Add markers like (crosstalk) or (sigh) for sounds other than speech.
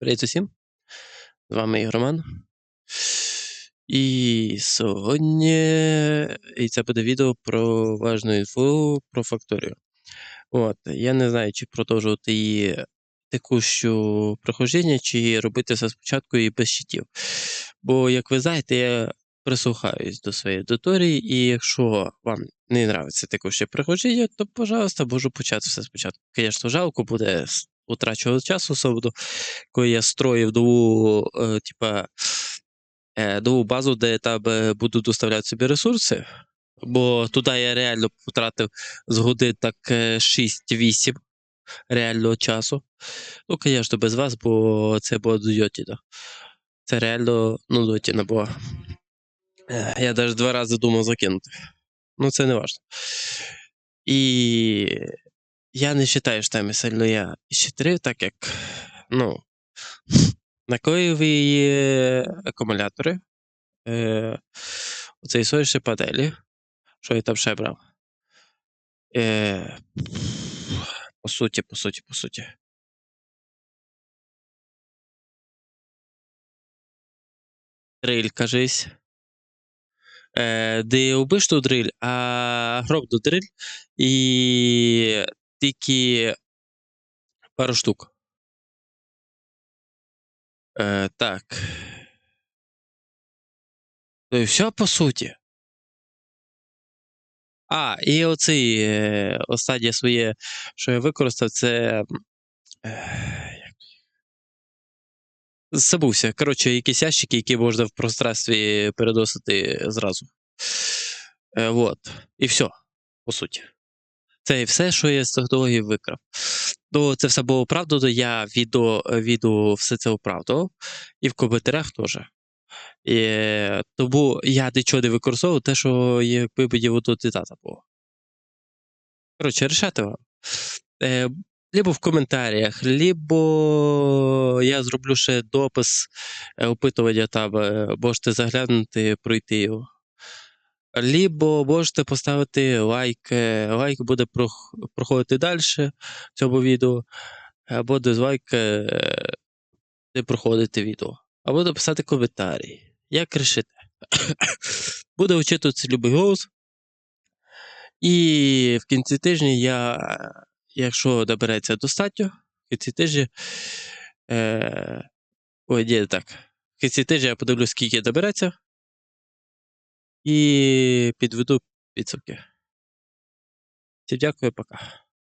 Привіт усім! З вами Ігор Роман. І сьогодні і це буде відео про важну інфу про факторію. От, я не знаю, чи продовжувати її текущу прохождення, чи робити все спочатку і без щитів. Бо, як ви знаєте, я прислухаюсь до своєї аудиторії, і якщо вам не нравиться текуще прохождення, то, пожалуйста, можу почати все спочатку. Звісно, жалко буде утрачувати час, особливо, коли я строїв нову, е, типа, е, нову базу, де там е, буду доставляти собі ресурси. Бо туди я реально потратив з годин так е, 6-8 реального часу. Ну, звісно, без вас, бо це було дотіно. Це реально ну, дотіна була. Е, Я навіть два рази думав закинути. Ну, це не важливо. І я не вважаю, що там сильно я щитрив, так як, ну, наклеїв її акумулятори, е, оцей сонячні панелі, що я там ще брав. Е, по суті, по суті, по суті. Дриль, кажись. Е, де обичну дриль, а гробну дриль і тільки пару штук. Е, так. Ну і все по суті. А, і оцей е, останнє своє, що я використав, це. Е. Забувся. Коротше, якісь ящики, які можна в пространстві переносити зразу. Е, вот. І все, по суті. Це і все, що я з технології викрав. Ну, це все було оправдано, я відео, відео все це оправдував, і в коментарях теж. І, е, тому я нічого не використовував, те, що якби мені воно не треба було. Коротше, рішати вам. Е, либо в коментарях, либо я зроблю ще допис е, опитування там, е, можете заглянути, пройти його. Либо можете поставити лайк. е, Лайк буде проходити далі цьому відео, або дизлайк е, не проходити відео. Або написати коментарі. Як рішите. (coughs) Буде вчитуватися любий голос. І в кінці тижня я, якщо набереться достатньо, в кінці тижня. Е, ой, ні, так. В кінці тижня я подивлюсь, скільки набереться. І підведу підсумки. Всім дякую, пока.